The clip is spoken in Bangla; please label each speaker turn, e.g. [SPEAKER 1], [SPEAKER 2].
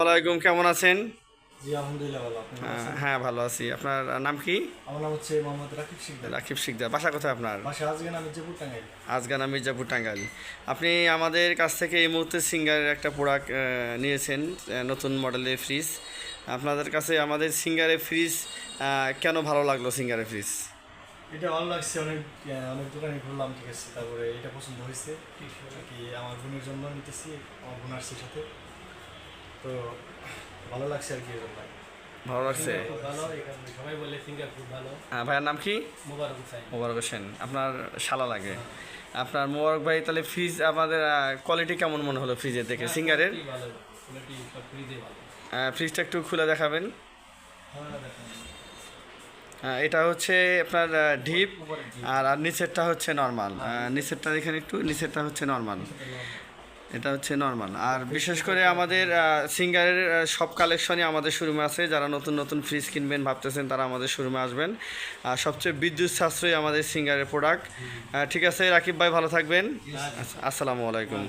[SPEAKER 1] ওয়ালাইকুম কেমন আছেন?
[SPEAKER 2] জি আলহামদুলিল্লাহ ভালো?
[SPEAKER 1] হ্যাঁ ভালো আছি। আপনার নাম কি?
[SPEAKER 2] আমার নাম হচ্ছে মোহাম্মদ রাকিব শিকদার।
[SPEAKER 1] রাকিব শিকদার। বাসা কোথায় আপনার?
[SPEAKER 2] বাসা আজকে নাম মির্জাপুর টাঙ্গাইল
[SPEAKER 1] আজগানা মির্জাপুর টাঙ্গাইল আপনি আমাদের কাছ থেকে এই মুহূর্তে সিঙ্গারের একটা প্রোডাক্ট নিয়েছেন নতুন মডেলের ফ্রিজ আপনাদের কাছে আমাদের সিঙ্গারের ফ্রিজ কেন ভালো লাগল সিঙ্গারের ফ্রিজ
[SPEAKER 2] এটা ভালো লাগছে অনেক অনেক দোকানে ঘুরলাম ঠিক আছে তারপরে এটা পছন্দ হয়েছে। কি আমার বোনের জন্য নিতেছি আমার বোন আসছে সাথে। তো ভালো লাগছে আর কি
[SPEAKER 1] ভালো লাগছে?
[SPEAKER 3] এখানে সবাই বলে সিঙ্গার খুব ভালো।
[SPEAKER 1] হ্যাঁ, ভাইয়ের নাম কি?
[SPEAKER 3] মোবারক হুসাইন
[SPEAKER 1] মোবারক হোসেন। আপনার শালা লাগে। আপনার মোবারক ভাই তাহলে ফ্রিজ আমাদের কোয়ালিটি কেমন মনে হলো ফ্রিজের দেখে সিঙ্গারের?
[SPEAKER 3] ভালো
[SPEAKER 1] আহ, ফ্রিজটা একটু খুলে দেখাবেন।
[SPEAKER 2] হ্যাঁ
[SPEAKER 1] এটা হচ্ছে আপনার ডিপ আর আর নিচেরটা হচ্ছে নর্মাল নিচেরটা দেখেন একটু নিচেরটা হচ্ছে নর্মাল এটা হচ্ছে নর্মাল আর বিশেষ করে আমাদের সিঙ্গারের সব কালেকশনই আমাদের শোরুমে আছে। যারা নতুন নতুন ফ্রিজ কিনবেন ভাবতেছেন তারা আমাদের শোরুমে আসবেন। আর সবচেয়ে বিদ্যুৎ সাশ্রয়ী আমাদের সিঙ্গারের প্রোডাক্ট ঠিক আছে রাকিব ভাই ভালো থাকবেন। আচ্ছা, আসসালামু আলাইকুম।